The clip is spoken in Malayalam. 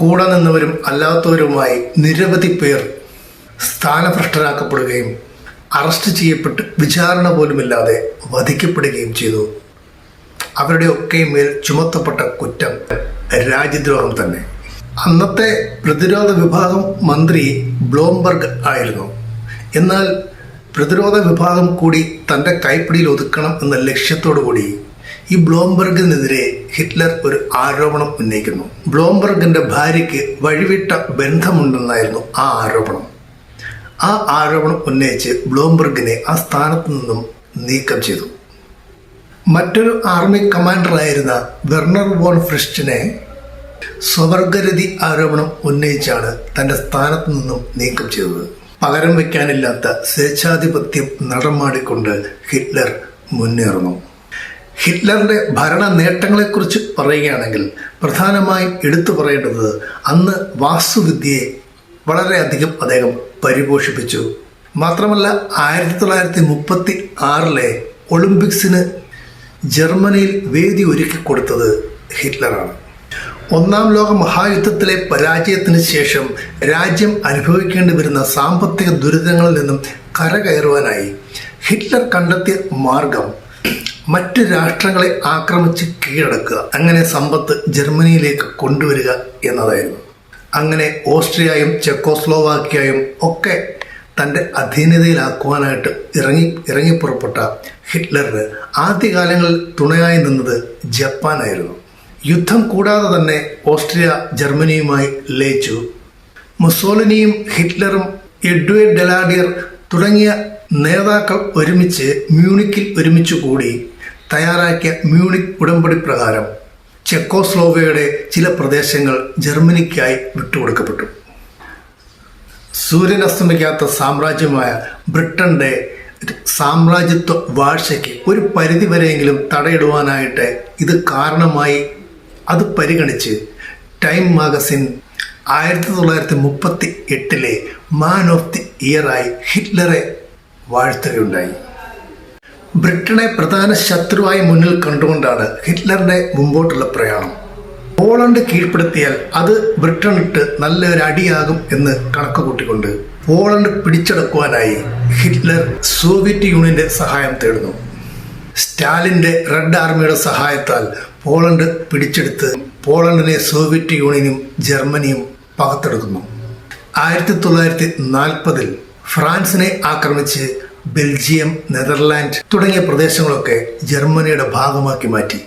കൂടെ നിന്നവരും അല്ലാത്തവരുമായി നിരവധി പേർ സ്ഥാനഭ്രഷ്ടരാക്കപ്പെടുകയും അറസ്റ്റ് ചെയ്യപ്പെട്ട് വിചാരണ പോലുമില്ലാതെ വധിക്കപ്പെടുകയും ചെയ്തു. അവരുടെ ഒക്കെ മേൽ ചുമത്തപ്പെട്ട കുറ്റം രാജ്യദ്രോഹം തന്നെ. അന്നത്തെ പ്രതിരോധ വിഭാഗം മന്ത്രി ബ്ലോംബർഗ് ആയിരുന്നു. എന്നാൽ പ്രതിരോധ വിഭാഗം കൂടി തന്റെ കൈപ്പിടിയിൽ ഒതുക്കണം എന്ന ലക്ഷ്യത്തോടു കൂടി ഈ ബ്ലോംബർഗിനെതിരെ ഹിറ്റ്ലർ ഒരു ആരോപണം ഉന്നയിക്കുന്നു. ബ്ലോംബർഗിന്റെ ഭാര്യയ്ക്ക് വഴിവിട്ട ബന്ധമുണ്ടെന്നായിരുന്നു ആ ആരോപണം. ആ ആരോപണം ഉന്നയിച്ച് ബ്ലോംബർഗിനെ ആ സ്ഥാനത്ത് നിന്നും നീക്കം ചെയ്തു. മറ്റൊരു ആർമി കമാൻഡറായിരുന്ന വെർണർ വോൺ ഫ്രിസ്റ്റിനെ സ്വവർഗരതി ആരോപണം ഉന്നയിച്ചാണ് തന്റെ സ്ഥാനത്ത് നിന്നും നീക്കം ചെയ്തത്. പകരം വയ്ക്കാനില്ലാത്ത സ്വേച്ഛാധിപത്യം നടമാടിക്കൊണ്ട് ഹിറ്റ്ലർ മുന്നേറുന്നു. ഹിറ്റ്ലറിന്റെ ഭരണ നേട്ടങ്ങളെക്കുറിച്ച് പറയുകയാണെങ്കിൽ പ്രധാനമായും എടുത്തു പറയേണ്ടത് അന്ന് വാസ്തുവിദ്യയെ വളരെയധികം അദ്ദേഹം പരിപോഷിപ്പിച്ചു. മാത്രമല്ല ആയിരത്തി തൊള്ളായിരത്തി മുപ്പത്തി ആറിലെ ഒളിമ്പിക്സിന് ജർമ്മനിയിൽ വേദി ഒരുക്കി കൊടുത്തത് ഹിറ്റ്ലറാണ്. ഒന്നാം ലോക മഹായുദ്ധത്തിലെ പരാജയത്തിന് ശേഷം രാജ്യം അനുഭവിക്കേണ്ടി വരുന്ന സാമ്പത്തിക ദുരിതങ്ങളിൽ നിന്നും കരകയറുവാനായി ഹിറ്റ്ലർ കണ്ടെത്തിയ മാർഗം മറ്റ് രാഷ്ട്രങ്ങളെ ആക്രമിച്ച് കീഴടക്കുക. അങ്ങനെ സമ്പത്ത് ജർമ്മനിയിലേക്ക് കൊണ്ടുവരിക എന്നതായിരുന്നു. അങ്ങനെ ഓസ്ട്രിയയും ചെക്കോസ്ലോവാക്കിയയും ഒക്കെ തന്റെ അധീനതയിലാക്കുവാനായിട്ട് ഇറങ്ങി ഇറങ്ങിപ്പുറപ്പെട്ട ഹിറ്റ്ലറിന് ആദ്യകാലങ്ങളിൽ തുണയായി നിന്നത് ജപ്പാനായിരുന്നു. യുദ്ധം കൂടാതെ തന്നെ ഓസ്ട്രിയ ജർമ്മനിയുമായി ലയിച്ചു. മുസോളിനിയും ഹിറ്റ്ലറും എഡ്വേർഡ് ഡെലാഡിയർ തുടങ്ങിയ നേതാക്കൾ ഒരുമിച്ച് മ്യൂണിക്കിൽ ഒരുമിച്ച് കൂടി തയ്യാറാക്കിയ മ്യൂണിക് ഉടമ്പടി പ്രകാരം ചെക്കോസ്ലോവയുടെ ചില പ്രദേശങ്ങൾ ജർമ്മനിക്കായി വിട്ടുകൊടുക്കപ്പെട്ടു. സൂര്യൻ അസ്തമിക്കാത്ത സാമ്രാജ്യമായ ബ്രിട്ടന്റെ സാമ്രാജ്യത്വ വാഴ്ചയ്ക്ക് ഒരു പരിധി വരെയെങ്കിലും തടയിടുവാനായിട്ട് ഇത് കാരണമായി. അത് പരിഗണിച്ച് ടൈം മാഗസിൻ ആയിരത്തി തൊള്ളായിരത്തി മുപ്പത്തി എട്ടിലെ മാൻ ഓഫ് ദി ഇയറായി ഹിറ്റ്ലറെ വാഴ്ത്തുകയുണ്ടായി. ബ്രിട്ടനെ പ്രധാന ശത്രുവായി മുന്നിൽ കണ്ടുകൊണ്ടാണ് ഹിറ്റ്ലറുടെ മുമ്പോട്ടുള്ള പ്രയാണം. പോളണ്ട് കീഴ്പ്പെടുത്തിയാൽ അത് ബ്രിട്ടനിട്ട് നല്ലൊരു അടിയാകും എന്ന് കണക്ക് കൂട്ടിക്കൊണ്ട് പോളണ്ട് പിടിച്ചെടുക്കുവാനായി ഹിറ്റ്ലർ സോവിയറ്റ് യൂണിയന്റെ സഹായം തേടുന്നു. സ്റ്റാലിന്റെ റെഡ് ആർമിയുടെ സഹായത്താൽ പോളണ്ട് പിടിച്ചെടുത്ത് പോളണ്ടിനെ സോവിയറ്റ് യൂണിയനും ജർമ്മനിയും പകത്തെടുക്കുന്നു. ആയിരത്തി തൊള്ളായിരത്തി നാൽപ്പതിൽ ഫ്രാൻസിനെ ആക്രമിച്ച് ബെൽജിയം നെതർലാൻഡ് തുടങ്ങിയ പ്രദേശങ്ങളൊക്കെ ജർമ്മനിയുടെ ഭാഗമാക്കി മാറ്റി.